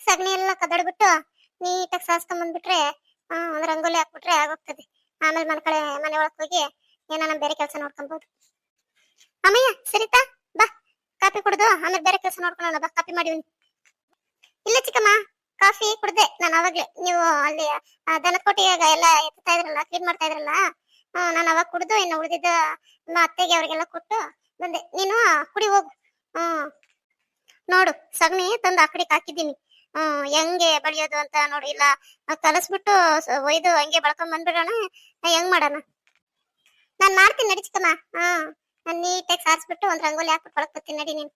ಸಗಣಿ ಎಲ್ಲ ಕದಡ್ಬಿಟ್ಟು ನೀಟಾಗಿ ಸಾಸ್ಕೊಂಡ್ ಬಂದ್ಬಿಟ್ರೆ ಆ, ಒಂದ್ ರಂಗೋಲಿ ಹಾಕ್ಬಿಟ್ರೆ ಆಗೋಗ್ತದೆ. ಆಮೇಲೆ ಮನೆ ಕಡೆ ಮನೆ ಒಳಗ್ ಹೋಗಿ ಏನಾನ ಬೇರೆ ಕೆಲಸ ನೋಡ್ಕೊಬಹುದು ಅಮ್ಮಯ್ಯ ಸರಿತಾ? ಬಾ ಕಾಫಿ ಕುಡ್ದು ಆಮೇಲೆ ಬೇರೆ ಕೆಲಸ ನೋಡ್ಕೊಳ್ಳೋಣ ಬಾ ಕಾಫಿ ಮಾಡಿವ್ನಿ ಇಲ್ಲ ಚಿಕ್ಕಮ್ಮ ಕಾಫಿ ಕುಡ್ದೆ ನಾನು ಅವಾಗ್ಲೇ ನೀವು ಅಲ್ಲಿ ಕೊಟ್ಟಿಗೆ ಎಲ್ಲ ಎತ್ತಾ ಇದ್ರಲ್ಲ ಕ್ಲೀನ್ ಮಾಡ್ತಾ ಇದ್ರಲ್ಲ ನಾನು ಅವಾಗ ಕುಡ್ದು ಇನ್ನು ಉಳಿದಿದ್ದ ಅತ್ತೆಗೆ ಅವ್ರಿಗೆಲ್ಲ ಕೊಟ್ಟು ಬಂದೆ. ನೀನು ಕುಡಿ ಹೋಗು. ಹ್ಮ್ ನೋಡು ಸಗಣಿ ತಂದು ಆ ಕಡೆಗೆ ಹಾಕಿದ್ದೀನಿ. ಹ್ಮ್, ಹೆಂಗೆ ಬಳಿಯೋದು ಅಂತ ನೋಡಿಲ್ಲ ಕಲಸ್ಬಿಟ್ಟು ಒಯ್ದು ಹಂಗೆ ಬಳ್ಕೊಂಡ್ ಬಂದ್ಬಿಡೋಣ. ಹೆಂಗ್ ಮಾಡೋಣ? ನಾನ್ ಮಾಡ್ತೀನಿ ನಡಿ ಚಿಕ್ಕಮ್ಮ. ನಾನು ನೀಟಾಗಿ ಸಾರಿಸ್ಬಿಟ್ಟು ಒಂದ್ ರಂಗೋಲಿ ಹಾಕ್ಬಿಟ್ಟು ಒಳಗ್ ನಡಿ ನೀನು.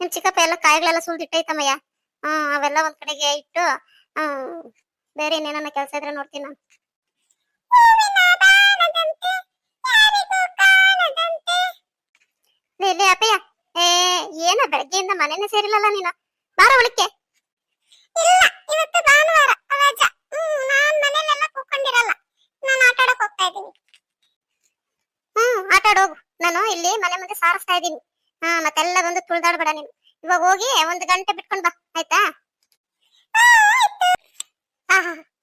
ನಿಮ್ ಚಿಕ್ಕಪ್ಪ ಎಲ್ಲ ಕಾಯಿಗಳೆಲ್ಲ ಸುಲ್ದಿಟ್ಟೈತಮ್ಮಯ್ಯ. ಹ್ಮ್, ಅವೆಲ್ಲ ಒಂದ್ ಕಡೆಗೆ ಇಟ್ಟು, ಹ್ಮ್, ಬೇರೆ ಏನೇನ ಕೆಲಸ ಇದ್ರೆ ನೋಡ್ತೀನಿ ನಾನು. ಅಪ್ಪಯ್ಯ. ಏ, ಏನ, ಬೆಳಗ್ಗೆಯಿಂದ ಮನೆನೇ ಸೇರಿಲ್ಲಲ್ಲ ನೀನು? ಬಾರ ಒಳಕ್ಕೆ ಇಲ್ಲ ಇವತ್ತು ಭಾನುವಾರ ರಜಾ ಹ್ಮ್ ನಾನ್ ಇಲ್ಲಿ ಮನೆ ಮುಂದೆ ಸಾರಿಸ್ತಾ ಇದ್ದೀನಿ. ಹಾ, ಮತ್ತೆಲ್ಲ ಬಂದು ತುಳ್ದಾಡ್ಬೇಡ ನೀನು. ಇವಾಗ ಹೋಗಿ ಒಂದು ಗಂಟೆ ಬಿಟ್ಕೊಂಡ್ ಬಾ, ಆಯ್ತಾ?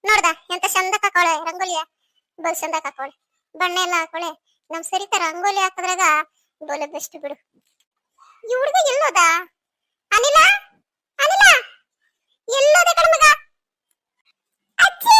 ನೋಡ್ದ, ಎಂತ ಚಂದ ಕಾಕೋಳೆ ರಂಗೋಲಿಯ? ಬಲ್ ಚಂದ ಕಾಕೋಳೆ ಬಣ್ಣ ಎಲ್ಲ ಹಾಕೋಳೆ. ನಮ್ ಸರಿತ ರಂಗೋಲಿ ಹಾಕಿದ್ರಾಗ ಬೋಲೆ ಬೆಸ್ಟ್ ಬಿಡು. ಈ ಹುಡುಗ ಎಲ್ಲೋದ ಅನಿಲ? எல்லாத கிளம்புக்கா அச்சே!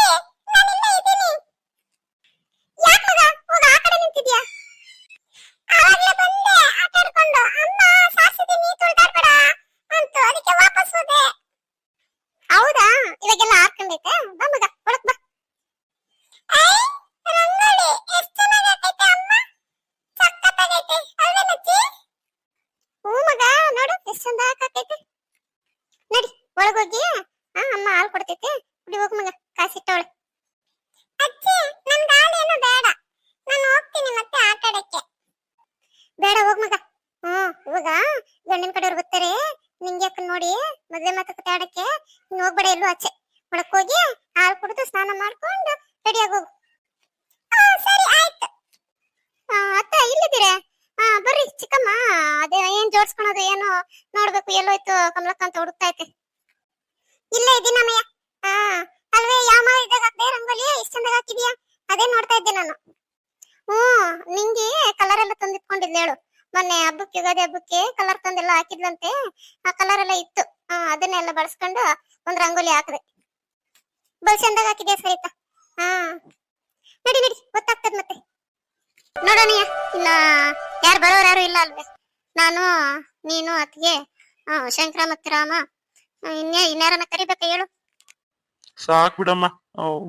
ಇವಾಗ? ಗಂಡಿನ ಕಡೆಯವ್ರು ಬರ್ತಾರೆ. ನಿಂಗೆ ಯಾಕೆ ನೋಡಿ? ಮದ್ವೆ ಮಾತುಕತೆ ಆಡಕ್ಕೆ ನೀನ್ ಹೋಗ್ಬೇಡ ಎಲ್ಲೂ ಆಚೆ. ಒಳಕ್ ಹೋಗಿ ಹಾಲು ಕುಡಿದು ಸ್ನಾನ ಮಾಡ್ಕೊಂಡು ರೆಡಿಯಾಗಿ ಹೋಗು. ಸರಿ ಆಯ್ತು. ಆ, ಅತ್ತ ಇಲ್ಲಿದ್ದೀರಾ ಹಾ ಬರ್ರಿ ಚಿಕ್ಕಮ್ಮ. ಅದೇ ಏನ್ ಜೋಡ್ಸ್ಕೊಳೋದು ಏನು ನೋಡ್ಬೇಕು ಎಲ್ಲೋಯ್ತು ಕಮಲಕ್ಕ ಅಂತ ಹುಡುಕ್ತಾ ಐತೆ ಇಲ್ಲೇ ಇದ್ದೀನಮ್ಮಯ್ಯ ಹಾ ಅಲ್ವೇ ಯಾವ ಇದ್ದಾಗ ಹಾಕ್ದೆ ರಂಗೋಲಿ ಇಷ್ಟ ಚಂದಾಗ ಹಾಕಿದ್ಯಾ ಅದೇ ನೋಡ್ತಾ ಇದ್ದೆ ನಾನು ಹ್ಮ್ ನಿಂಗೆ ಕಲರ್ ಎಲ್ಲ ತಂದಿಟ್ಕೊಂಡಿದ್ಲು ಹೇಳು ಮೊನ್ನೆ ಹಬ್ಬಕ್ಕೆ ಕಲರ್ ತಂದೆಲ್ಲ ಹಾಕಿದ್ಲಂತೆ. ಆ ಕಲರ್ ಎಲ್ಲ ಇತ್ತು. ಅದನ್ನೆಲ್ಲ ಬಳಸ್ಕೊಂಡು ಒಂದ್ ರಂಗೋಲಿ ಹಾಕಿದೆ. ಬಲ್ ಚಂದಾಗ ಹಾಕಿದ್ಯಾ ಸರಿತಾ? ಹಾ. ನಡಿ ನಡಿ. ಗೊತ್ತಾಗ್ತದ ಮತ್ತೆ. ನೋಡೋಣಯ್ಯ. ಇನ್ನ ಯಾರು ಬರೋರು ಯಾರು ಇಲ್ಲ ಅಲ್ವೇ? ನಾನು ನೀನು ಅತ್ತಿಗೆ ಶಂಕರ ಮತ್ತೆ ರಾಮ. ಇನ್ಯಾ ಇನ್ಯಾರನ್ನ ಕರಿಬೇಕಾ ಹೇಳು? ಸಾಕ್ ಬಿಡಮ್ಮ.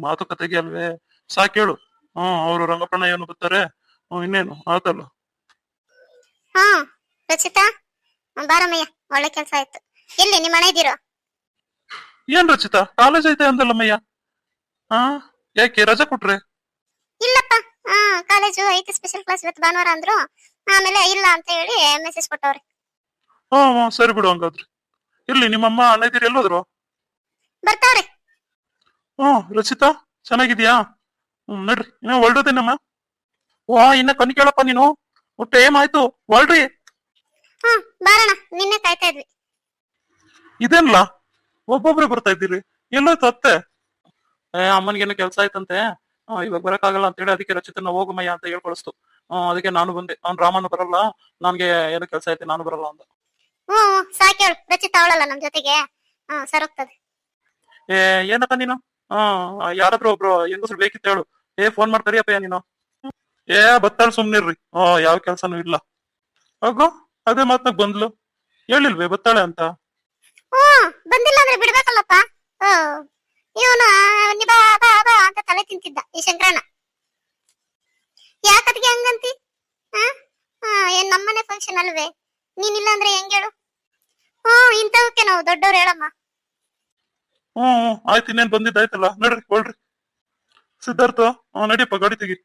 ಮಾತುಕತೆಗೆ ಅಲ್ವೇ? ಸಾಕ್ ಹೇಳು. ಹ್ಮ್ ಅವ್ರು ರಂಗಪ್ಪಣ್ಣ ಏನು ಬರ್ತಾರೆ ಇನ್ನೇನು? ಆತಲ್ಲ ಹಾ. ರಚಿತಾ ಬಾರಮ್ಮಯ್ಯ ಒಳ್ಳೆ ಕೆಲಸ ಆಯ್ತು. ಎಲ್ಲಿ ನಿಮ್ಮ ಮನೆ ಇದ್ದೀರೋ? ಏನ್ ರಚಿತಾ ಕಾಲೇಜ್ ಐತೆ ಅಂದಲ್ಲಮ್ಮಯ್ಯ? ಹಾ ಯಾಕೆ ರಜಾ ಕೊಟ್ರೆ? ಇಲ್ಲಪ್ಪ ಹಾ ಕಾಲೇಜು ಐತಿ ಸ್ಪೆಷಲ್ ಕ್ಲಾಸ್ ಇವತ್ತು ಭಾನುವಾರ ಅಂದ್ರು. ಆಮೇಲೆ ಇಲ್ಲ ಅಂತ ಹೇಳಿ ಮೆಸೇಜ್ ಕೊಟ್ಟವ್ರೆ. ಹ್ಮ್ ಸರಿ ಬಿಡು ಹಂಗಾದ್ರೆ. ಇರ್ಲಿ ನಿಮ್ಮಮ್ಮ ಅಣ್ಣ ಇದ್ದೀರಿ ಎಲ್ಲೋದ್ರು? ಬರ್ತಾವ್ರೆ. ಹ್ಮ್ ರಚಿತಾ ಚೆನ್ನಾಗಿದ್ಯಾ ಹ್ಮ್ ನಡ್ರಿ ಇನ್ನ ಹೊರಡೋದೇನಮ್ಮ? ಓ ಇನ್ನ ಕಣ್ ಕೇಳಪ್ಪ ನೀನು. ಟೈಮ್ ಆಯ್ತು ಹೊರಡ್ರಿ. ಹ್ಮ್ ಬಾರಣ ನಿನ್ನೆ ಕಾಯ್ತಾ ಇದ್ವಿ. ಇದೇನಲ್ಲ ಒಬ್ಬೊಬ್ರೆ ಬರ್ತಾ ಇದ್ದೀರಿ. ಎಲ್ಲೋ ತತ್ತೆ ಏ ಅಮ್ಮನಿಗೇನೋ ಕೆಲ್ಸ ಆಯ್ತಂತೆ. ಆ, ಇವಾಗ ಬರಕ್ಕಾಗಲ್ಲ ಅಂತ ಹೇಳಿ ಅದಕ್ಕೆ ರಚಿತನ ಹೋಗಮಯ್ಯ ಅಂತ ಹೇಳ್ಕೊಳಿಸ್ತು ಆ, ಅದಕ್ಕೆ ನಾನು ಬಂದೆ. ಅವ್ನ್ ರಾಮನು ಬರಲ್ಲ. ನನ್ಗೆ ಏನೋ ಕೆಲ್ಸ ಐತೆ ನಾನು ಬರಲ್ಲ ಅಂತ. ಸಾಕೇಳು ರಚಿತ ಅವಳಲ್ಲ ನಮ್ ಜೊತೆಗೆ. ಹಾ ಸರೋಗ್ತದೆ ಏ ಏನಕ್ಕ ನೀನು? ಹಾ ಯಾರಾದ್ರೂ ಒಬ್ರು ಹೆಂಗಸ್ರು ಬೇಕಿತ್ತು ಹೇಳು. ಏ ಫೋನ್ ಮಾಡ್ತಾರಿಯಪ್ಪ ನೀನು. ಏ ಬತ್ತಾಳ ಸುಮ್ನಿರ್ರಿ. ಆ ಯಾವ ಕೆಲ್ಸನೂ ಇಲ್ಲ. ಹೋಗು. ಅದೇ ಮಾತ್ನಾಗ ಬಂದ್ಲು. ಹೇಳಿಲ್ವೇ ಬತ್ತಾಳೆ ಅಂತ? ಹ್ಮ್ ಬಂದಿಲ್ಲ ಅಂದ್ರೆ ಬಿಡ್ಬೇಕಲ್ಲಪ್ಪ. ಇವನು ನಿಬಾ ಬಾ ಬಾ ಅಂತ ತಲೆ ತಿಂತಿದ್ದ ಈ ಶಂಕರನ ಯಾಕತ್ಗೆ ಹಂಗಂತಿ? ಏನ್ ನಮ್ಮನೆ ಫಂಕ್ಷನ್ ಅಲ್ವೇ? ನೀನಿಲ್ಲ ಅಂದ್ರೆ ಹೆಂಗ್ ಹೇಳು? ಹ್ಮ್ ಇಂಥವಕ್ಕೆ ನಾವು ದೊಡ್ಡವ್ರು ಹೇಳಮ್ಮ. ಹ್ಮ್ ಆಯ್ತು ಇನ್ನೇನ್ ಬಂದಿದ್ದಾಯ್ತಲ್ಲ ನಡ್ರಿ ಹೊಳ್ರಿ ಸಿದ್ಧಾರ್ಥ ನಡಿಯಪ್ಪ ಗಾಡಿ ತೆಗಿ.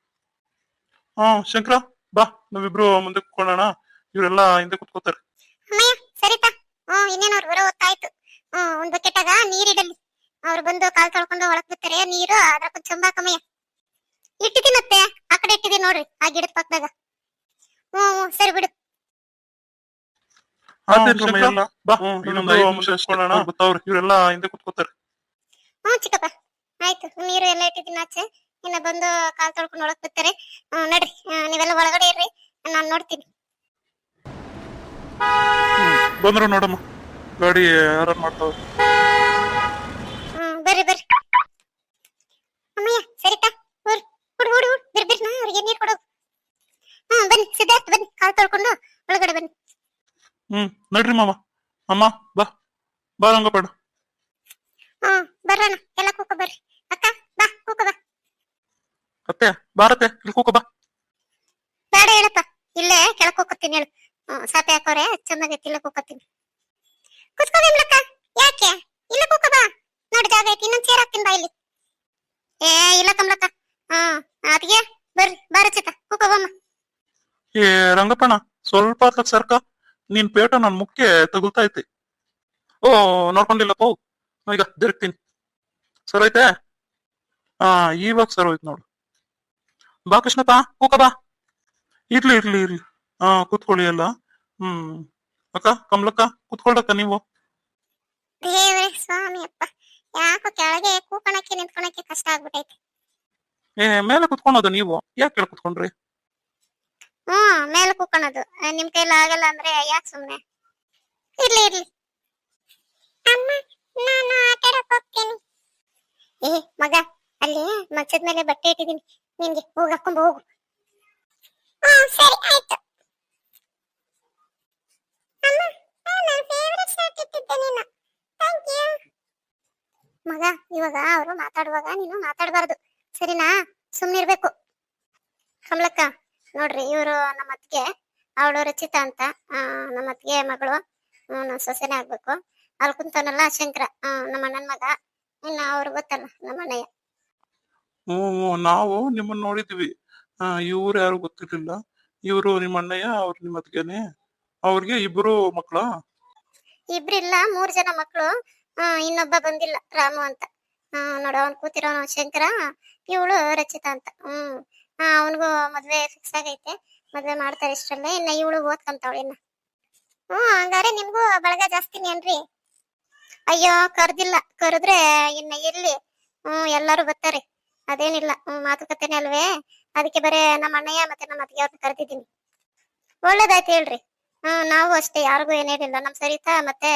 ಹ್ಮ್ ಶಂಕರ ಬಾ ನಾವಿಬ್ರು ಮುಂದೆ ಕುತ್ಕೊಳ್ಳೋಣ. ಇವರೆಲ್ಲ ಹಿಂದೆ ಕುತ್ಕೋತಾರೆ ಅಮ್ಮಯ್ಯ ಸರಿತಾ ಹ್ಮ್ ಇನ್ನೇನು ಅವ್ರು ಬರೋ ಹೊತ್ತಾಯ್ತು. ಹ್ಮ್ ಒಂದ್ ಬಕೆಟಾಗ ನೀರಿಡಲಿ ಅವ್ರು ಬಂದು ಕಾಲ್ ತೊಳ್ಕೊಂಡು ಒಳಗ್ ಬಿಡ್ತಾರೆ. ನೀರು ಅದ್ರ ಕೊಂಚ ಚಂಬಾಕಮ್ಮಯ್ಯ ಇಟ್ಟಿದ್ದೀನತ್ತೆ ಆ ಕಡೆ ಇಟ್ಟಿದ್ದೀನಿ ನೋಡ್ರಿ ಆ ಗಿಡದ ಪಕ್ಕದಾಗ. ಹ್ಮ್ ಹ್ಮ್ ಸರಿ ಬಿಡು. ಬಾ ಹ್ಮ್, ಇನ್ನೊಂದು ಐದು ನಿಮಿಷ ಇವರೆಲ್ಲ ಹಿಂದೆ ಕುತ್ಕೋತಾರೆ ಹ್ಞೂ ಚಿಕ್ಕಪ್ಪ. ಆಯ್ತು ನೀರು ಎಲ್ಲ ಇಟ್ಟಿದ್ದೀನಿ ಆಚೆ. ಇನ್ನ ಬಂದು ಕಾಲ್ ತೊಳ್ಕೊಂಡು ಒಳಗ್ ಬಿಡ್ತಾರೆ. ಹ್ಮ್, ನಡ್ರಿ. ನೀವೆಲ್ಲ ಒಳಗಡೆ ಇರ್ರಿ. ನಾನು ನೋಡ್ತೀನಿ. ಬಂದ್ರು ನೋಡಮ್ಮ. ಗಾಡಿ ಯಾರು ಮಾಡ್ತಾವ ಬರ್ರಿ ಬರ್ರಿ. ಅಮ್ಮಯ್ಯ ಸರಿತಾ? ಊರ್ ಹುಡು ಹುಡು ಬಿರ್ ಬಿರ್ ನಾ ಅವ್ರಿಗೆ ನೀರು ಕೊಡು ಹ್ಮ್ ಬನ್ನಿ ಸಿದ್ಧಾರ್ಥ ಬನ್ನಿ. ಕಾಲ್ ತೊಳ್ಕೊಂಡು ಒಳಗಡೆ ಬನ್ನಿ. ಹ್ಮ್ ನಡ್ರಿ ಮಾಮ ಅಮ್ಮ ಬಾ. ಬಾ ರಂಗಪಡ ಹ್ಮ್ ಬರ್ರಣ್ಣ ಎಲ್ಲ ಕೂಕ ಬರ್ರಿ. ಅಕ್ಕ ಬಾ ಕೂಕ ಬಾ. ಅತ್ತೆ ಬಾರತ್ತೆ. ಇಲ್ಲಿ ಕೂಕ ಬಾ. ಬೇಡ ಹೇಳಪ್ಪ. ಇಲ್ಲೇ ಕೆಳಕ್ ಹೋಗ್ತೀನಿ ಹೇಳು. ಸಾಪೆ ಹಾಕೋರೆ ಚೆನ್ನಾಗೈತಿ ಇಲ್ಲ ಕೂಕತ್ತೀನಿ ಕುತ್ಕೋ ಬಿಮ್ಲಕ್ಕ ಯಾಕೆ? ಇಲ್ಲ ಕೂಕ ಬಾ. ನೋಡಿ, ಜಾಗ ಐತಿ, ಇನ್ನೊಂದ್ ಚೇರ್ ಹಾಕ್ತೀನಿ ಬಾ ಇಲ್ಲಿ. ಏ, ಇಲ್ಲ ಕಮಲಕ್ಕ. ಹ್ಮ್ ಅದಕ್ಕೆ ಬರ್ರಿ ಬಾರ ಚಿತ್ತ ಕೂಕ ಬಮ್ಮ ಏ ರಂಗಪ್ಪಣ ಸ್ವಲ್ಪ ಹೊತ್ಲಾಗ್ ಸರ್ಕ, ನಿನ್ ಪೇಟ ನನ್ ಮುಖ್ಯ ತಗುಲ್ತಾ ಐತಿ. ಓ, ನೋಡ್ಕೊಂಡಿಲ್ಲಪ್ಪ. ಈಗ ತಿರುಗ್ತೀನಿ ಸರ್ ಐತೆ? ಹಾ ಇವಾಗ ಸರ್ ಹೋಯ್ತು ನೋಡು. ಬಾ ಕೃಷ್ಣಪ್ಪ, ಕೂಕ ಬಾ. ಇರ್ಲಿ ಇರ್ಲಿ ಇರ್ಲಿ. ಹಾ ಕೂತ್ಕೊಳ್ಳಿ ಎಲ್ಲ. ಹ್ಮ್. ಅಕ್ಕ ಕಮಲಕ್ಕ ಕೂತ್ಕೊಳ್ರಕ್ಕ ನೀವು? ದೇವ್ರೆ ಸ್ವಾಮಿ ಅಪ್ಪ. ಯಾಕೋ ಕೆಳಗೆ ಕೂಕಣಕ್ಕೆ ನಿಂತ್ಕೊಳಕ್ಕೆ ಕಷ್ಟ ಆಗ್ಬಿಟ್ಟೈತಿ ಏ ಮೇಲೆ ಕುತ್ಕೊಳೋದು ನೀವು? ಯಾಕೆ ಕೆಳ ಕುತ್ಕೊಂಡ್ರಿ? ಹ್ಮ್ ಮೇಲೆ ಕೂಕಣದು. ನಿಮ್ ಕೈಲಿ ಆಗಲ್ಲ ಅಂದ್ರೆ ಯಾಕೆ ಸುಮ್ನೆ? ಇರ್ಲಿ ಇರ್ಲಿ. ಅಮ್ಮ ನಾನು ಆಟಾಡಕ್ ಹೋಗ್ತೀನಿ. ಏ ಮಗ ಅಲ್ಲಿ ಮಂಚದ ಮೇಲೆ ಬಟ್ಟೆ ಇಟ್ಟಿದ್ದೀನಿ. ನಿನ್ಗೆ ಹೋಗಿ ಹಾಕೊಂಡ್ ಹೋಗು. ಹ್ಮ್ ಸರಿ ಆಯ್ತು ಅಮ್ಮ ನನ್ನ ಮಗ, ಇವಾಗ ಅವರು ಮಾತಾಡುವಾಗ ನೀನು ಮಾತಾಡಬಾರ್ದು. ಸರಿನಾ? ಸುಮ್ನಿರ್ಬೇಕು. ಕಮಲಕ್ಕ ನೋಡ್ರಿ, ಇವರು ನಮ್ಮ ಅತ್ತಿಗೆ ಅವಳು ರಚಿತಾ ಅಂತ. ನಮ್ಮ ಅತ್ತಿಗೆ ಮಗಳು ನಮ್ಮ ಸೊಸೆನೇ ಆಗ್ಬೇಕು. ಅಲ್ಲಿ ಕುಂತವನಲ್ಲ ಶಂಕರ ನಮ್ಮ ಅಣ್ಣನ ಮಗ. ಇನ್ನ ಅವ್ರು ಗೊತ್ತಲ್ಲ ನಮ್ಮ ಅಣ್ಣಯ್ಯ ಹ್ಞೂ ನಾವು ನಿಮ್ಮನ್ನ ನೋಡಿದ್ವಿ. ಇವರು ಯಾರು ಗೊತ್ತಿರ್ಲಿಲ್ಲ. ಇವರು ನಿಮ್ಮ ಅಣ್ಣಯ್ಯ ಅವ್ರು ನಿಮ್ಮ ಅವ್ರಿಗೆ ಇಬ್ರು ಮಕ್ಳ. ಇಬ್ರಿಲ್ಲ, ಮೂರ್ ಜನ ಮಕ್ಕಳು ಇನ್ನೊಬ್ಬ ಬಂದಿಲ್ಲ, ರಾಮು ಅಂತ. ನೋಡು, ಅವ್ನ್ ಕೂತಿರೋನು ಶಂಕರ, ಇವಳು ರಚಿತಾ ಅಂತ. ಹ್ಮ್. ಅವನಿಗೂ ಮದ್ವೆ ಫಿಕ್ಸ್ ಆಗೈತೆ. ಮದ್ವೆ ಮಾಡ್ತಾರೆ ಇಷ್ಟರಲ್ಲೇ, ಇನ್ನ ಇವಳು ಓದ್ಕಂತಾವಳು ಇನ್ನ. ಹ್ಮ್, ಹಂಗಾರೆ ನಿಮ್ಗೂ ಬಳಗ ಜಾಸ್ತಿನೇ ಏನ್ರಿ? ಅಯ್ಯೋ, ಕರ್ದಿಲ್ಲ. ಕರೆದ್ರೆ ಇನ್ನ ಎಲ್ಲಿ ಹ್ಮ್, ಎಲ್ಲಾರು ಬರ್ತಾರೆ. ಅದೇನಿಲ್ಲ, ಹ್ಮ್, ಮಾತುಕತೆನೆ ಅಲ್ವೇ? ಅದಕ್ಕೆ ಬರೇ ನಮ್ಮ ಅಣ್ಣಯ್ಯ ಮತ್ತೆ ನಮ್ಮ ಅತ್ತಿಗೆ ಅವ್ರನ್ನ ಕರೆದಿದ್ದೀನಿ. ಒಳ್ಳೇದಾಯ್ತು ಹೇಳ್ರಿ. ನಾವು ಅಷ್ಟೇ, ಯಾರಿಗೂ ಏನೇನಿಲ್ಲ ನಮ್ ಸರಿತಾ ಮತ್ತೆ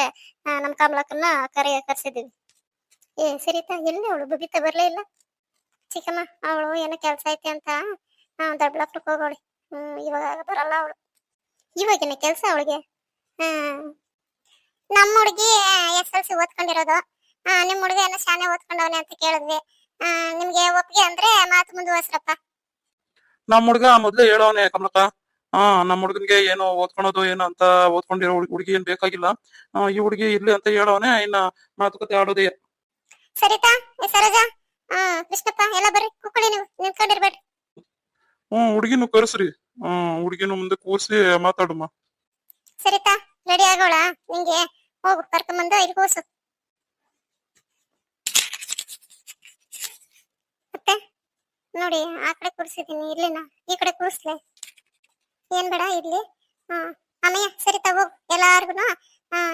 ನಮ್ಮ ನಮ್ ಕಮಲಕ್ಕನ್ನ ಕರೆ, ಕರ್ಸಿದೀವಿ. ಏ, ಸರಿತಾ, ಎಲ್ಲಿ ಅವಳು? ಬಬಿತಾ ಬರ್ಲೇ ಇಲ್ಲ? ಚಿಕ್ಕಮ್ಮ, ಅವಳು ಏನೋ ಕೆಲ್ಸ ಐತೆ ಅಂತ ದೊಡ್ಡಬಳ್ಳಾಪುರಕ್ಕೆ ಹೋಗೋಳಿ. ಹ್ಮ್, ಇವಾಗ ಬರಲ್ಲ ಅವಳು. ಇವಾಗಿನ ಕೆಲ್ಸ ಅವಳಿಗೆ? ಹ್ಮ್ ನಮ್ಮ ಹುಡುಗಿ ಎಸ್ ಎಲ್ ಸಿ ಓದ್ಕೊಂಡಿರೋದು. ನಿಮ್ ಹುಡುಗ ಏನೋ ಶಾನೆ ಓದ್ಕೊಂಡವನೆ ಅಂತ ಕೇಳಿದ್ವಿ. ನಿಮಗೆ ಒಪ್ಪಿಗೆ ಅಂದ್ರೆ ಮಾತು ಮುಂದುವರ್ಸ್ರಪ್ಪ. ನಮ್ ಹುಡುಗ ಮೊದ್ಲು ಹೇಳೋನೆ ಕಮಲಕ್ಕ. ಹಾ ನಮ್ಮ ಹುಡುಗನ್ಗೆ ಏನು ಓದ್ಕೊಳೋದು ಏನು ಅಂತ ಓದ್ಕೊಂಡಿರೋ ಹುಡುಗಿ ಏನ್ ಬೇಕಾಗಿಲ್ಲ. ಈ ಹುಡುಗಿ ಇರ್ಲಿ ಅಂತ ಹೇಳೋನೆ ಇನ್ನ ಮಾತುಕತೆ ಆಡೋದೇ ಸರಿತಾ ಸರೋಜಾ ಕೃಷ್ಣಪ್ಪ ಎಲ್ಲ ಬರ್ರಿ ಕುಕ್ಕಳಿ ನೀವು ನಿಂತ್ಕೊಂಡಿರ್ಬೇಡ್ರಿ ಹ್ಮ್ ಹುಡುಗಿನೂ ಕರೆಸ್ರಿ. ಹ್ಮ್ ಹುಡುಗಿನೂ ಮುಂದೆ ಕೂರ್ಸಿ ಮಾತಾಡುಮ್ಮ. ಸರಿತಾ ರೆಡಿ ಆಗೋಳ? ನಿಂಗೆ ಹೋಗು ಕರ್ಕೊಂಬಂದು ಇಲ್ಲಿ ಮತ್ತೆ? ನೋಡಿ ಆ ಕಡೆ ಕೂರ್ಸಿದೀನಿ ಇಲ್ಲಿನ ಈ ಕಡೆ ಕೂರ್ಸ್ಲೆ. ಏನ್ ಬೇಡ ಇರ್ಲಿ. ಅಮ್ಮಯ್ಯ ಸರಿ ತಗೋ. ಎಲ್ಲಾರ್ಗು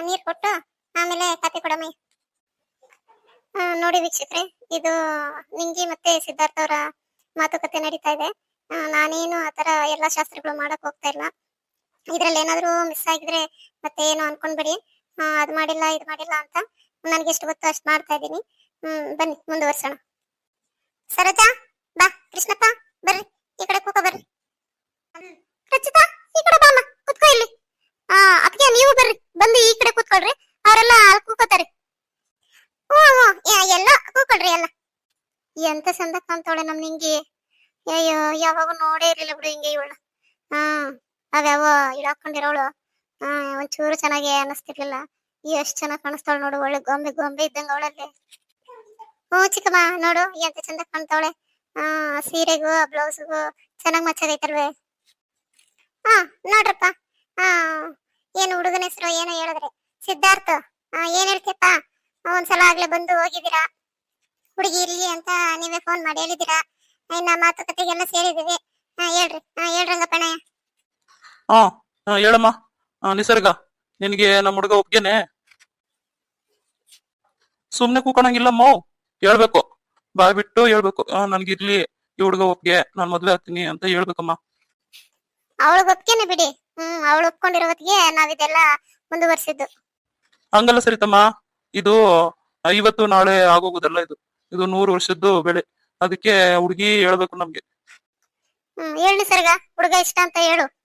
ನೀರ್ ಕೊಟ್ಟು ಆಮೇಲೆ ಕಾಫಿ ಕೊಡಮ್ಮಯ್ಯ ನೋಡಿ ವೀಕ್ಷಕ್ರೆ, ಇದು ನಿಂಗಿ ಮತ್ತೆ ಸಿದ್ಧಾರ್ಥ ಅವರ ಮಾತುಕತೆ ನಡೀತಾ ಇದೆ. ನಾನೇನು ಆತರ ಎಲ್ಲಾ ಶಾಸ್ತ್ರಗಳು ಮಾಡಕ್ ಹೋಗ್ತಾ ಇಲ್ಲ. ಇದ್ರಲ್ಲಿ ಏನಾದ್ರು ಮಿಸ್ ಆಗಿದ್ರೆ ಮತ್ತೆ ಏನು ಅನ್ಕೊಂಡ್ಬೇಡಿ. ಅದ್ ಮಾಡಿಲ್ಲ, ಇದ್ ಮಾಡಿಲ್ಲ ಅಂತ ನನ್ಗೆ ಎಷ್ಟು ಗೊತ್ತು ಅಷ್ಟ್ ಮಾಡ್ತಾ ಇದ್ದೀನಿ. ಹ್ಮ್, ಬನ್ನಿ, ಮುಂದುವರ್ಸೋಣ. ಸರೋಜಾ, ಬಾ, ಕೃಷ್ಣಪ್ಪ, ಬರ್ರಿ, ಈ ಕಡೆ ಕೂಕ ಬರ್ರಿ. ರಚಿತಾ, ಈ ಕಡೆ ಬಾಮ್ಮ, ಕುತ್ಕೋ ಇಲ್ಲಿ. ಆ ಅದಕ್ಕೆ ನೀವು ಬರ್ರಿ, ಬಂದು ಈ ಕಡೆ ಕೂತ್ಕೊಳ್ರಿ, ಅವರೆಲ್ಲ ಅಲ್ಲಿ ಕೂಕೋತಾರೆ ಹ್ಞೂ ಹ್ಞೂ ಎಲ್ಲ ಕೂಕೊಳ್ರಿ ಎಲ್ಲ. ಎಂತ ಚಂದ ಕಾಣ್ತಾವಳೆ ನಮ್ ನಿಂಗೆ? ಅಯ್ಯೋ, ಯಾವಾಗ ನೋಡೇ ಇರಲಿಲ್ಲ ಬಿಡು ಹಿಂಗೆ ಇವಳು. ಹಾ ಅವ್ಯಾವ ಇಡಾಕೊಂಡಿರೋಳು ಹ್ಮ್ ಒಂಚೂರು ಚೆನ್ನಾಗಿ ಅನಿಸ್ತಿರ್ಲಿಲ್ಲ ಎಷ್ಟ್ ಚೆನ್ನಾಗ್ ಕಾಣಿಸ್ತಾಳೆ ನೋಡು ಒಳ್ಳೆ ಗೊಂಬೆ ಗೊಂಬೆ ಇದ್ದಂಗ ಅವಳಲ್ಲಿ. ಹ್ಞೂ, ಚಿಕ್ಕಮ್ಮ, ನೋಡು, ಎಂತ ಚಂದ ಕಾಣ್ತಾವಳೆ ಹಾ ಸೀರೆಗೂ, ಬ್ಲೌಸ್ಗೂ, ಚೆನ್ನಾಗ್ ಮಚ್ಚಾಗೈತಲ್ವೇ ಹಾ, ನೋಡ್ರಪ್ಪ. ಏನು ಹುಡುಗನ ಹೆಸರು ಏನೋ ಹೇಳಿದ್ರೆ. ಸಿದ್ಧಾರ್ಥ ಏನ್ ಹೇಳ್ತೀಯಪ್ಪ? ಒಂದ್ಸಲ ಆಗ್ಲೇ ಬಂದು ಹೋಗಿದ್ದೀರಾ? ಹುಡುಗಿ ಇರ್ಲಿ ಅಂತ ನೀವೇ ಫೋನ್ ಮಾಡಿ ಹೇಳಿದ್ದೀರಾ? ಇನ್ನ ಮಾತುಕತೆಗೆಲ್ಲ ಸೇರಿದೀವಿ ಹೇಳ್ರಿ. ಹಾ ಹೇಳ್ರಂಗಪ್ಪಣ್ಣ ಹಾ ಹೇಳಮ್ಮ. ನಿಸರ್ಗ, ನಿನಗೆ ನಮ್ಮ ಹುಡುಗ ಒಪ್ಗೆನೆ? ಸುಮ್ನೆ ಕೂಕಣಂಗಿಲ್ಲಮ್ಮ ಹೇಳ್ಬೇಕು. ಬಾಯ್ ಬಿಟ್ಟು ಹೇಳ್ಬೇಕು. ನನ್ಗಿರ್ಲಿ ಈ ಹುಡುಗ ಒಪ್ಗೆ. ನಾನ್ ಮದ್ವೆ ಆಗ್ತೀನಿ ಅಂತ ಹೇಳ್ಬೇಕಮ್ಮ. ಅವಳು ಒಪ್ಕೇನೆ ಬಿಡಿ. ಹ್ಮ್ ಅವಳು ಒಪ್ಕೊಂಡಿರೋ ಹೊತ್ತಿಗೆ ನಾವಿದೆಲ್ಲ ಮುಂದುವರ್ಸಿದ್ದು. ಹಂಗಲ್ಲ ಸರಿತಮ್ಮ. ಇದು ಇವತ್ತು ನಾಳೆ ಆಗೋಗುದಲ್ಲ ಇದು. ಇದು ನೂರು ವರ್ಷದ್ದು ಬೆಳೆ. ಅದಕ್ಕೆ ಹುಡುಗಿ ಹೇಳ್ಬೇಕು ನಮ್ಗೆ. ಹ್ಮ್ ಹೇಳಿ ಸರ್ಗ. ಹುಡುಗ ಇಷ್ಟ ಅಂತ ಹೇಳು.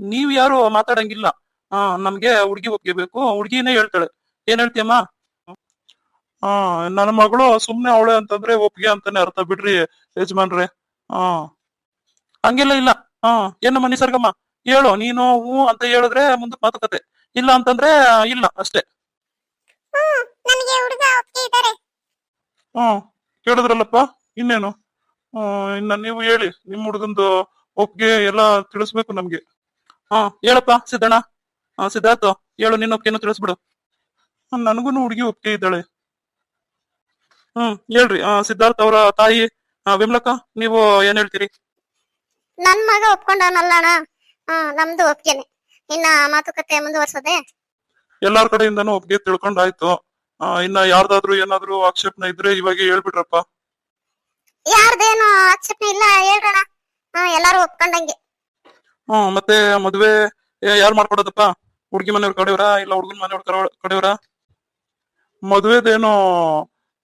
ನೀವ್ ಯಾರು ಮಾತಾಡಂಗಿಲ್ಲ. ಆ ನಮ್ಗೆ ಹುಡುಗಿ ಒಪ್ಗೆ ಬೇಕು ಹುಡುಗಿನೇ ಹೇಳ್ತಾಳೆ. ಏನ್ ಹೇಳ್ತೀಯಮ್ಮ? ಆ ನನ್ನ ಮಗಳು ಸುಮ್ನೆ ಅವಳೆ ಅಂತಂದ್ರೆ ಒಪ್ಗೆ ಅಂತಾನೆ ಅರ್ಥ ಬಿಡ್ರಿ ಯಜಮಾನ್ರೆ. ಹಾ. ಹಂಗೆಲ್ಲ ಇಲ್ಲ. ಹಾ ಏನಮ್ಮ ನಿಸರ್ಗಮ್ಮ ಹೇಳು ನೀನು ಹೂ ಅಂತ ಹೇಳಿದ್ರೆ ಮುಂದಕ್ಕೆ ಮಾತುಕತೆ. ಇಲ್ಲ ಅಂತಂದ್ರೆ ಇಲ್ಲ ಅಷ್ಟೇ. ಹ್ಮ್ ಕೇಳಿದ್ರಲ್ಲಪ್ಪ? ಇನ್ನೇನು? ಇನ್ನ ನೀವು ಹೇಳಿ ನಿಮ್ ಹುಡುಗಂದು ಒಪ್ಗೆ ಎಲ್ಲ ತಿಳಿಸ್ಬೇಕು ನಮ್ಗೆ. ಹಾ ಹೇಳಪ್ಪ ಸಿದ್ದಣ್ಣ. ಹಾ ಸಿದ್ಧಾರ್ಥ ಹೇಳು ನಿನ್ನ ಒಪ್ಗೆನು ತಿಳಿಸ್ಬಿಡು. ನನಗೂನು ಹುಡುಗಿ ಒಪ್ಗೆ ಇದ್ದಾಳೆ. ಹ್ಮ್ ಹೇಳ್ರಿ ಸಿದ್ಧಾರ್ಥ ಅವರ ತಾಯಿ ವಿಮಲಕ್ಕ ನೀವು ಏನ್ ಹೇಳ್ತೀರಿ? ನನ್ ಮಗ ಒಪ್ಕೊಂಡವನಲ್ಲ ಅಣ್ಣ. ಹಾ ನಮ್ದು ಒಪ್ಗೆನೆ. ಇನ್ನ ಮಾತುಕತೆ ಮುಂದುವರ್ಸದೆ. ಎಲ್ಲಾರ್ ಕಡೆಯಿಂದನೂ ಒಪ್ಗೆ ತಿಳ್ಕೊಂಡಾಯ್ತು. ಆ, ಇನ್ನ ಯಾರ್ದಾದ್ರೂ ಏನಾದ್ರೂ ಆಕ್ಷೇಪಣೆ ಇದ್ರೆ ಇವಾಗ ಹೇಳ್ಬಿಟ್ರಪ್ಪ. ಯಾರ್ದೇನು ಆಕ್ಷೇಪಣೆ ಇಲ್ಲ ಹೇಳ್ರಣ ಹಾ ಎಲ್ಲಾರು ಒಪ್ಕೊಂಡಂಗೆ. ಹ್ಮ್ ಮತ್ತೆ ಮದ್ವೆ ಯಾರು ಮಾಡ್ಕೊಡೋದಪ್ಪ? ಹುಡ್ಗಿ ಮನೆಯವ್ರ ಕಡೆಯವರ ಇಲ್ಲ ಹುಡ್ಗನ್ ಮನೆಯವ್ರ ಕಡೆಯವರ? ಮದ್ವೆದೇನೋ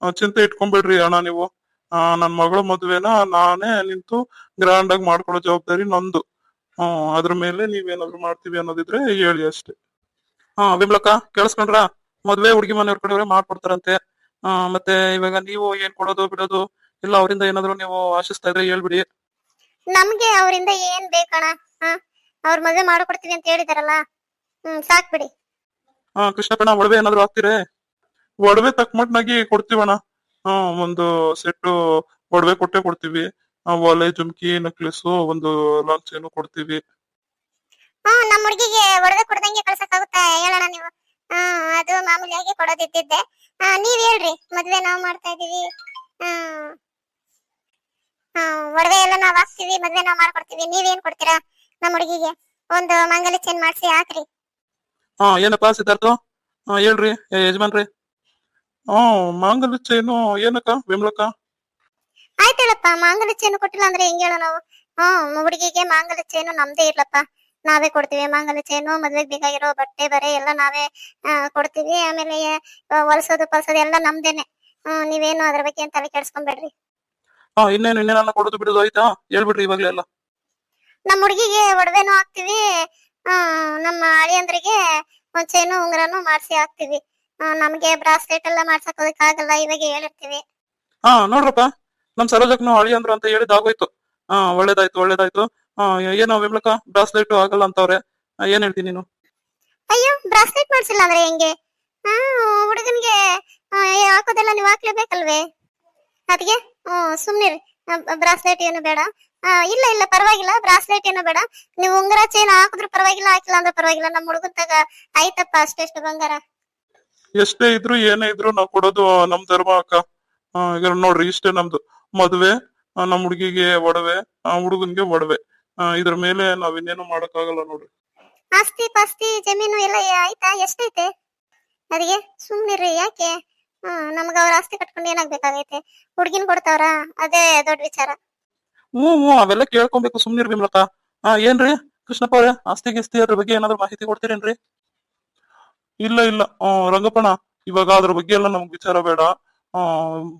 ಆ, ಚಿಂತೆ ಇಟ್ಕೊಂಡ್ಬಿಡ್ರಿ ಅಣ್ಣ ನೀವು. ಆ ನನ್ ಮಗಳ ಮದ್ವೆನ ನಾನೇ ನಿಂತು ಗ್ರ್ಯಾಂಡ್ ಆಗಿ ಮಾಡ್ಕೊಳ್ಳೋ ಜವಾಬ್ದಾರಿ ನಂದು. ಹ್ಮ್ ಅದ್ರ ಮೇಲೆ ನೀವೇನಾದ್ರು ಮಾಡ್ತೀವಿ ಅನ್ನೋದಿದ್ರೆ ಹೇಳಿ ಅಷ್ಟೇ. ಹಾ ವಿಮ್ಲಕ್ಕ ಕೇಳಿಸ್ಕೊಂಡ್ರ? ಮದ್ವೆ ಹುಡುಗಿ ಮನೆಯವ್ರ ಕಡೆ ಮಾಡ್ಕೊಡ್ತಾರಂತೆ. ಆ ಮತ್ತೆ ಇವಾಗ ನೀವು ಏನ್ ಕೊಡೋದು ಬಿಡೋದು ಇಲ್ಲ ಅವರಿಂದ ಏನಾದ್ರು ನೀವು ಆಶಿಸ್ತಾ ಇದ್ರೆ ಹೇಳ್ಬಿಡಿ. ನಮ್ಗೆ ಅವರಿಂದ ಏನ್ ಬೇಕಣ? ಅವ್ರ ಮದ್ವೆ ಮಾಡ್ಕೊಡ್ತೀವಿ ಅಂತ ಹೇಳಿದಾರಲ್ಲ. ಹ್ಮ್ ಸಾಕ್ ಬಿಡಿ. ಹಾ ಕೃಷ್ಣಪ್ಪಣ್ಣ ಒಡವೆ ಏನಾದ್ರು ಹಾಕ್ತಿರೇ? ಒಡವೆ ತಕ್ಕಮಟ್ನಾಗಿ ಕೊಡ್ತೀವಣ್ಣ. ಒಂದು ಸೆಟ್ ಒಡವೆ ಕೊಟ್ಟೆ ಕೊಡ್ತೀವಿ. ಒಲೆ ಜುಮ್ಕಿ ನೆಕ್ಲೆಸ್ ಒಂದು ಲಾಂಗ್ ಚೈನು ಕೊಡ್ತೀವಿ. ಹ್ಮ್ ಹುಡುಗಿಗೆ ಹುಡ್ಗಿಗೆ ಒಡವೆ ಕೊಡ್ದಂಗೆ ಕಳ್ಸಕ್ಕಾಗುತ್ತಾ ಹೇಳೋಣ ನೀವು? ಹ್ಮ್ ಅದು ಮಾಮೂಲಿಯಾಗಿ ಕೊಡೋದಿದ್ದಿದ್ದೆ. ನೀವ್ ಹೇಳ್ರಿ ಮದ್ವೆ ನಾವ್ ಮಾಡ್ತಾ ಇದೀವಿ. ಹ್ಮ್ ಒಡವೆ ಎಲ್ಲ ನಾವ್ ಹಾಕ್ತಿವಿ ಮದ್ವೆ ನಾವ್ ಮಾಡ್ಕೊಡ್ತೀವಿ. ನೀವೇನ್ ಕೊಡ್ತೀರಾ ನಮ್ಮ ಹುಡುಗಿಗೆ? ಒಂದು ಮಂಗಲ ಚೇನ್ ಮಾಡ್ಸಿ ಹಾಕ್ರಿ. ಹಾ ಏನಪ್ಪ ಸಿದ್ಧಾರ್ಥ? ಹೇಳ್ರಿ ಯಜಮಾನ್ರಿ. ಹ್ಮ್ ಮಾಂಗಲ್ಯ ಚೈನು ಏನಕ್ಕ ವಿಮಲಕ್ಕ? ಆಯ್ತೇಳಪ್ಪ ಮಾಂಗಲ್ಯ ಚೈನು ಕೊಟ್ಟಿಲ್ಲ ಅಂದ್ರೆ ಹೆಂಗ್ ಹೇಳೋ ನಾವು? ಹ್ಮ್ ಹುಡುಗಿಗೆ ಮಾಂಗಲ್ಯ ಚೈನು ನಮ್ದೇ ಇರ್ಲಪ್ಪ. ನಾವೇ ಕೊಡ್ತೀವಿ ಮಾಂಗಲ್ಯ ಚೈನು ಮದ್ವೆಗೆ ಬೇಕಾಗಿರೋ ಬಟ್ಟೆ ಬರೆ ಎಲ್ಲ ನಾವೇ ಕೊಡ್ತೀವಿ. ಆಮೇಲೆ ಹೊಲ್ಸೋದು ಪಲ್ಸೋದು ಎಲ್ಲ ನಮ್ದೇನೆ. ಹ್ಮ್ ನೀವೇನು ಅದ್ರ ಬಗ್ಗೆ ಏನ್ ತಲೆ ಕೆಡ್ಸ್ಕೊಂಬೇಡ್ರಿ. ಹಾ ಇನ್ನೇನು ಇನ್ನೇನನ್ನ ಕೊಡೋದು ಬಿಡೋದು ಆಯ್ತಾ? ಹೇಳ್ಬಿಡ್ರಿ ಇವಾಗ್ಲೇ ಎಲ್ಲ ನಮ್ಮ ಹುಡುಗಿಗೆ ಒಡವೆನೂ ಹಾಕ್ತಿವಿ. ಆ, ನಮ್ಮ ಅಳಿಯಂದ್ರಿಗೆ ಒಂದ್ ಚೈನು ಉಂಗ್ರನು ಮಾಡಿಸಿ ಹಾಕ್ತಿವಿ. ನಮ್ಗೆ ಬ್ರಾಸ್ಲೆಟ್ ಎಲ್ಲ ಮಾಡ್ಸಕ್ ಆಗಲ್ಲ ಇವಾಗ ಹೇಳಿರ್ತೀವಿ. ಹಾ ನೋಡ್ರಪ್ಪ. ನಮ್ ಸರೋಜಕ್ನು ಹಳಿ ಅಂದ್ರು ಅಂತ ಹೇಳಿದ್ ಆಗೋಯ್ತು. ಹಾ ಒಳ್ಳೇದಾಯ್ತು ಒಳ್ಳೇದಾಯ್ತು. ಏನೋ ವಿಮ್ಲಕ್ಕ ಬ್ರಾಸ್ಲೆಟ್ ಆಗಲ್ಲ ಅಂತವ್ರೆ. ಏನ್ ಹೇಳ್ತೀನಿ ನೀನು? ಅಯ್ಯೋ ಬ್ರಾಸ್ಲೆಟ್ ಮಾಡ್ಸಿಲ್ಲ ಅಂದ್ರೆ ಹೆಂಗೆ? ಹಾ ಹುಡುಗನ್ಗೆ ಹಾಕೋದೆಲ್ಲ ನೀವು ಹಾಕ್ಲೇಬೇಕಲ್ವೇ? ಅದಕ್ಕೆ ಸುಮ್ನಿರಿ. ಬ್ರಾಸ್ಲೆಟ್ ಏನು ಬೇಡ. ಇಲ್ಲ ಇಲ್ಲ ಪರವಾಗಿಲ್ಲ ಬ್ರಾಸ್ಲೆಟ್ ಏನು ಬೇಡ. ನೀವು ಉಂಗರ ಚೈನ್ ಹಾಕಿದ್ರು ಪರವಾಗಿಲ್ಲ ಹಾಕಿಲ್ಲ ಅಂದ್ರೆ ಪರವಾಗಿಲ್ಲ. ನಮ್ಮ ಹುಡುಗನ್ ತಗ ಆಯ್ತಪ್ಪ ಅಷ್ಟೆಷ್ಟು ಬಂಗಾರ. ಎಷ್ಟೇ ಇದ್ರು ಏನೇ ಇದ್ರು ನಾವ್ ಕೊಡೋದು ನಮ್ ಧರ್ಮ ಅಕ್ಕ. ಈಗ ನೋಡ್ರಿ ಇಷ್ಟೇ ನಮ್ದು. ಮದ್ವೆ ನಮ್ ಹುಡುಗಿಗೆ ಒಡವೆ ಆ ಹುಡುಗನ್ಗೆ ಒಡವೆ. ಇದ್ರ ಮೇಲೆ ನಾವ್ ಇನ್ನೇನು ಮಾಡಕ್ಕಾಗಲ್ಲ ನೋಡ್ರಿ. ಆಸ್ತಿ ಪಾಸ್ತಿ ಜಮೀನು ಎಲ್ಲ ಆಯ್ತಾ? ಎಷ್ಟೈತೆ? ಅದಕ್ಕೆ ಸುಮ್ನಿರ್ರಿ ಯಾಕೆ? ಹ್ಮ್ ನಮ್ಗ ಅವ್ರ ಆಸ್ತಿ ಕಟ್ಕೊಂಡು ಏನಾಗ್ಬೇಕಾಗೈತೆ? ಹುಡುಗಿನ್ ಕೊಡ್ತಾವ್ರ? ಅದೇ ದೊಡ್ಡ ವಿಚಾರ. ಹ್ಞೂ ಹ್ಞೂ ಅವೆಲ್ಲ ಕೇಳ್ಕೊಬೇಕು. ಸುಮ್ನಿರ್ ವಿಮಲಕ್ಕ ಆ ಏನ್ರಿ ಕೃಷ್ಣಪ್ಪ ಅವ್ರೆ ಆಸ್ತಿ ಗಿಸ್ತಿ ಅದ್ರ ಬಗ್ಗೆ ಏನಾದ್ರು ಮಾಹಿತಿ ಕೊಡ್ತೀರೇನ್ರಿ? ಇಲ್ಲ ಇಲ್ಲ. ರಂಗಪ್ಪಣ ಇವಾಗ ಅದ್ರ ಬಗ್ಗೆ ಎಲ್ಲ ನಮ್ಗೆ ವಿಚಾರ ಬೇಡ. ಆ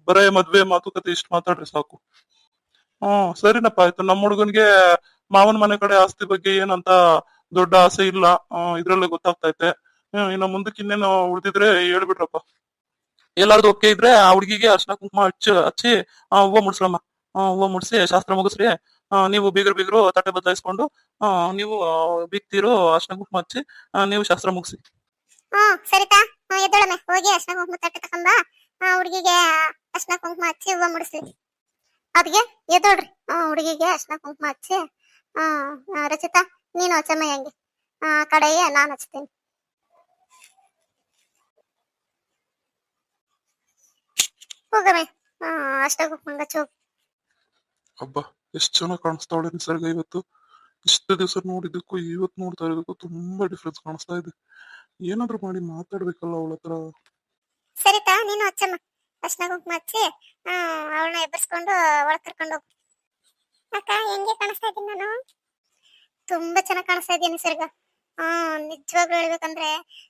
ಬರೇ ಮದ್ವೆ ಮಾತುಕತೆ ಇಷ್ಟ ಮಾತಾಡ್ರಿ ಸಾಕು. ಹ್ಮ್ ಸರಿನಪ್ಪ ಆಯ್ತು. ನಮ್ಮ ಹುಡುಗನ್ಗೆ ಮಾವನ ಮನೆ ಕಡೆ ಆಸ್ತಿ ಬಗ್ಗೆ ಏನಂತ ದೊಡ್ಡ ಆಸೆ ಇಲ್ಲ. ಇದ್ರಲ್ಲೇ ಗೊತ್ತಾಗ್ತೈತೆ ಹ್ಮ್, ಇನ್ನ ಮುಂದಕ್ಕೆ ಇನ್ನೇನು ಉಳ್ದಿದ್ರೆ ಹೇಳ್ಬಿಡ್ರಪ್ಪ. ಎಲ್ಲಾರ್ದು ಓಕೆ ಇದ್ರೆ ಆ ಹುಡುಗಿಗೆ ಅರ್ಶನ ಕುಂಕುಮ ಹಚ್ಚಿ ಹಚ್ಚಿ ಹೂವ ಮುಡ್ಸ್ರಮ್ಮ. ಹೂವು ಮುಡ್ಸಿ ಶಾಸ್ತ್ರ ಮುಗಿಸ್ರಿ. ನೀವು ಬೀಗರು ಬೀಗರು ತಟ್ಟೆ ಬದಲಾಯಿಸ್ಕೊಂಡು ನೀವು ಬೀಗ್ತಿರೋ ಅರ್ಶನ ಕುಂಕುಮ ಹಚ್ಚಿ ನೀವು ಶಾಸ್ತ್ರ ಮುಗಿಸಿ ಹ್ಮ್ ಸರಿತಾ? ಎದ್ದೊಳಮೆ. ಹೋಗಿ ಅರ್ಶನ ಕುಂಕುಮ ತಟ್ಟೆ ತಕೊಂಬ ಹುಡುಗಿಗೆ ಅರ್ಶನ ಕುಂಕುಮ ಹಚ್ಚಿ ಹೂವ ಮುಡಿಸ್ಲಿ. ಅದ್ಗೆ ಎದ್ದೋಳ್ರಿ. ಹ್ಮ್ ಹುಡುಗಿಗೆ ಅರ್ಶನ ಕುಂಕುಮ ಹಚ್ಚಿ. ಆ, ರಚಿತಾ ನೀನು ಹಚ್ಚಮ್ಮ ಹೆಂಗೆ? ಆ ಕಡೆಗೆ ನಾನು ಹಚ್ತೀನಿ. ಹೋಗಮೆ. ಅಷ್ಟ ಕುಂಕುಮ ಹಚ್ಚು ಅಬ್ಬಾ ಎಷ್ಟ್ ಚೆನ್ನಾಗಿ ಕಾಣಿಸ್ತಾವಳೆ ನಿಸರ್ಗ ಇವತ್ತು. ಇಷ್ಟು ದಿವಸ ನೋಡಿದ್ದಕ್ಕೂ ಇವತ್ತು ನೋಡ್ತಾ ಇರೋದಕ್ಕೂ ತುಂಬಾ ಡಿಫ್ರೆನ್ಸ್ ಕಾಣಿಸ್ತಾ ಇದೆ. ಏನಾದ್ರೂ ಮಾಡಿ ಮಾತಾಡ್ಬೇಕಲ್ಲ ಅವಳ ಹತ್ರ? ಸರಿತಾ ನೀನು ಹಚ್ಚಮ್ಮ. ಅರ್ಶನ ಕುಂಕುಮ ಹಚ್ಚಿ ಅವಳನ್ನ ಎಬ್ಬಿಸ್ಕೊಂಡು ಒಳಗ್ ಕರ್ಕೊಂಡು ಹೋಗು. ಅಕ್ಕ, ಹೆಂಗೆ ಕಾಣಿಸ್ತಾ ಇದ್ದೀನಿ ನಾನು? ತುಂಬಾ ಚೆನ್ನಾಗಿ ಕಾಣಿಸ್ತಾ ಇದೆಯಾ ನಿಸರ್ಗ. ಹಾ ನಿಜವಾಗ್ಲೂ ಹೇಳ್ಬೇಕಂದ್ರೆ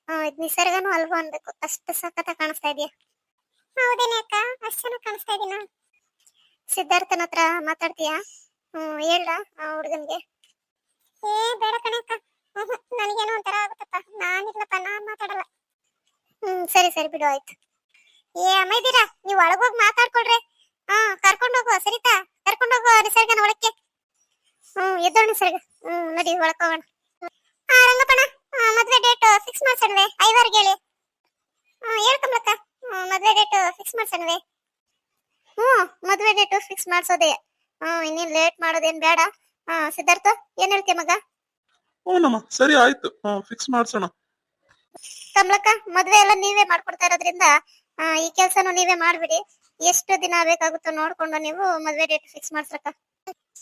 ನಿಸರ್ಗನು ನಿಸರ್ಗನೂ ಅಲ್ವೋ ಅನ್ಬೇಕು. ಅಷ್ಟು ಸಖತ್ತ ಕಾಣಿಸ್ತಾ ಇದೆಯಾ? ಹೌದೇನೆ ಅಕ್ಕ, ಅಷ್ಟು ಚೆನ್ನಾಗಿ ಕಾಣಿಸ್ತಾ ಇದೀನ ಸಿದ್ಧಾರ್ಥನ ಹತ್ರ ಮಾತಾಡ್ತೀಯಾ? ಹ್ಮ್ ಹೇಳ್ದ ಆ ಹುಡುಗನ್ಗೆ? ಏ, ಬೇಡ ಕಣಕ್ಕ ನನಗೇನೋ ಒಂಥರ ಆಗುತ್ತಪ್ಪ. ನಾನಿಲ್ಲಪ್ಪ ನಾನ್ ಮಾತಾಡಲ್ಲ. ಹ್ಮ್, ಸರಿ ಸರಿ ಬಿಡು, ಆಯ್ತು. ಏ ಅಮ್ಮ ಇದ್ದೀರಾ ನೀವು ಒಳಗೋಗಿ ಮಾತಾಡ್ಕೊಳ್ರಿ. ಹಾ, ಕರ್ಕೊಂಡು ಹೋಗುವ ಸರಿತಾ? ಕರ್ಕೊಂಡು ಹೋಗುವ ನಿಸರ್ಗನ ಒಳಕ್ಕೆ. ಹ್ಮ್ ಎದ್ದೋಣ ನಿಸರ್ಗ. ಹ್ಮ್, ನಡಿ ಒಳಕೋಗೋಣ ಹಾ ರಂಗಪ್ಪಣ ಮದ್ವೆ ಡೇಟ್ ಫಿಕ್ಸ್ ಮಾಡ್ಸಣ್ವೆ. ಐವಾರ್ಗೆ ಹೇಳಿ. ಹಾ ಕಮಲಕ್ಕ. ಮದ್ವೆ ಡೇಟ್ ಫಿಕ್ಸ್ ಮಾಡ್ಸಣ್ವೆ. ಹ್ಮ್ ಮದ್ವೆ ಡೇಟ್ ಫಿಕ್ಸ್ ಮಾಡ್ಸೋದೆ. ಹ್ಮ್ ಇನ್ನೇನ್ ಲೇಟ್ ಮಾಡೋದೇನ್ ಬೇಡ. ಹಾ, ಸಿದ್ಧಾರ್ಥ, ಏನ್ ಹೇಳ್ತೀಯ ಮಗ? ಹ್ಞೂನಮ್ಮ ಸರಿ ಆಯ್ತು. ಫಿಕ್ಸ್ ಮಾಡ್ಸೋಣ. ಕಮಲಕ್ಕ, ಮದ್ವೆ ಎಲ್ಲ ನೀವೇ ಮಾಡ್ಕೊಡ್ತಾ ಇರೋದ್ರಿಂದ ಈ ಕೆಲ್ಸನೂ ನೀವೇ ಮಾಡ್ಬಿಡಿ. ಎಷ್ಟು ದಿನ ಬೇಕಾಗುತ್ತೋ ನೋಡ್ಕೊಂಡು ನೀವು ಮದ್ವೆ ಡೇಟ್ ಫಿಕ್ಸ್ ಮಾಡ್ಸಕ್ಕ.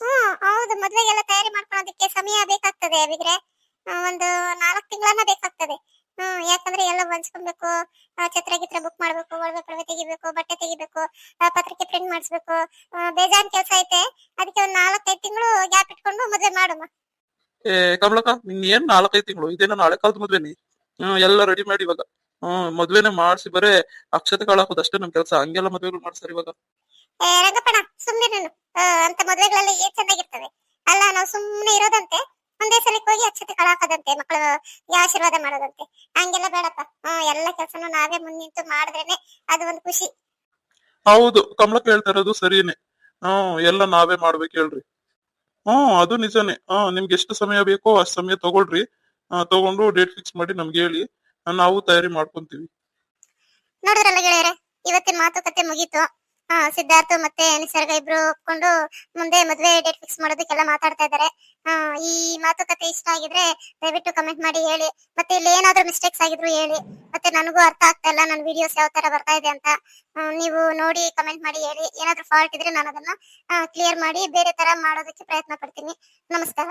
ಹ್ಮ್ ಹೌದು, ಮದ್ವೆಗೆಲ್ಲ ತಯಾರಿ ಮಾಡ್ಕೊಳೋದಕ್ಕೆ ಸಮಯ ಬೇಕಾಗ್ತದೆ ಅವಿಗ್ರೆ ಒಂದು ನಾಲ್ಕು ತಿಂಗಳನ್ನ ಬೇಕಾಗ್ತದೆ. ಹ್ಮ್ ಯಾಕಂದ್ರೆ ಎಲ್ಲ ಹೊಂಚ್ಕೊಬೇಕು ಛತ್ರ ಗಿತ್ರ ಬುಕ್ ಮಾಡ್ಬೇಕು, ಒಳಗೆ ಪ್ರವೆ ತೆಗಿಬೇಕು, ಬಟ್ಟೆ ತೆಗಿಬೇಕು ಪತ್ರಿಕೆ ಪ್ರಿಂಟ್ ಮಾಡಿಸ್ಬೇಕು ಬೇಜಾನ್ ಕೆಲಸ ಐತೆ. ಅದಕ್ಕೆ ಒಂದ್ ನಾಲ್ಕೈದು ತಿಂಗಳು ಗ್ಯಾಪ್ ಇಟ್ಕೊಂಡು ಮದ್ವೆ ಮಾಡಮ್ಮ ಏ ಕಮಲಕ್ಕ ನಿನ್ ಏನ್ ನಾಲ್ಕೈದು ತಿಂಗಳು? ಇದೇನ ನಾಳೆ ಕಾಲದ ಮದ್ವೆನಿ ಹ್ಮ್ ಎಲ್ಲ ರೆಡಿ ಮಾಡಿ ಇವಾಗ. ಹ್ಮ್ ಮದ್ವೆನೆ ಮಾಡ್ಸಿ ಬರೇ ಅಕ್ಷತೆ ಕಾಳು ಹಾಕೋದು ಅಷ್ಟೇ ನಮ್ ಕೆಲಸ. ಹಂಗೆಲ್ಲ ಮದ್ವೆಗಳು ಮಾಡ್ಸಾರ ಇವಾಗ. ಏ ರಂಗಪ್ಪಣ ಸುಮ್ನೆ ನೀನು ಆ, ಅಂತ ಮದ್ವೆಗಳಲ್ಲಿ ಏನ್ ಚೆನ್ನಾಗಿರ್ತದೆ ಅಲ್ಲ ನಾವು ಸುಮ್ನೆ ಇರೋದಂತೆ. ಒಂದೇ ಸಲಕ್ಕೆ ಹೋಗಿ ಅಕ್ಷತೆ ಕಳಕದಂತೆ ಹಾಕೋದಂತೆ ಮಕ್ಕಳು ಆಶೀರ್ವಾದ ಮಾಡೋದಂತೆ. ಹಂಗೆಲ್ಲ ಬೇಡಪ್ಪ. ಹ್ಮ್ ಎಲ್ಲ ಕೆಲಸನು ನಾವೇ ಮುಂದೆ ನಿಂತು ಮಾಡಿದ್ರೇನೆ ಅದು ಒಂದು ಖುಷಿ. ಹೌದು. ಕಮಲಕ್ಕ ಹೇಳ್ತಾ ಇರೋದು ಸರಿನೇ. ಹ್ಮ್ ಎಲ್ಲ ನಾವೇ ಮಾಡ್ಬೇಕು ಹೇಳ್ರಿ. ಹ್ಮ್ ಅದು ನಿಜಾನೇ. ಹಾ ನಿಮ್ಗೆ ಎಷ್ಟು ಸಮಯ ಬೇಕೋ ಅಷ್ಟು ಸಮಯ ತಗೊಳ್ರಿ. ಆ, ತಗೊಂಡು ಡೇಟ್ ಫಿಕ್ಸ್ ಮಾಡಿ ನಮ್ಗೆ ಹೇಳಿ. ನಾವು ತಯಾರಿ ಮಾಡ್ಕೊಂತೀವಿ. ನೋಡಿದ್ರಲ್ಲ ಇವತ್ತಿನ ಮಾತುಕತೆ ಮುಗೀತು. ಸಿದ್ಧಾರ್ಥ ಮತ್ತೆ ನಿಸರ್ಗ ಇಬ್ರು ಒಪ್ಕೊಂಡು ಮುಂದೆ ಮದುವೆ ಡೇಟ್ ಫಿಕ್ಸ್ ಮಾಡೋದಕ್ಕೆಲ್ಲ ಮಾತಾಡ್ತಾ ಇದ್ದಾರೆ. ಈ ಮಾತುಕತೆ ಇಷ್ಟ ಆಗಿದ್ರೆ ದಯವಿಟ್ಟು ಕಮೆಂಟ್ ಮಾಡಿ, ಹೇಳಿ. ಮತ್ತೆ ಇಲ್ಲಿ ಏನಾದ್ರೂ ಮಿಸ್ಟೇಕ್ಸ್ ಆಗಿದ್ರು ಹೇಳಿ. ಮತ್ತೆ ನನಗೂ ಅರ್ಥ ಆಗ್ತಾ ಇಲ್ಲ, ನನ್ನ ವಿಡಿಯೋಸ್ ಯಾವ ತರ ಬರ್ತಾ ಇದೆ ಅಂತ. ನೀವು ನೋಡಿ ಕಮೆಂಟ್ ಮಾಡಿ, ಹೇಳಿ. ಏನಾದ್ರೂ ಫಾಲ್ಟ್ ಇದ್ರೆ ನಾನು ಅದನ್ನ ಕ್ಲಿಯರ್ ಮಾಡಿ ಬೇರೆ ತರ ಮಾಡೋದಕ್ಕೆ ಪ್ರಯತ್ನ ಪಡ್ತೀನಿ. ನಮಸ್ಕಾರ.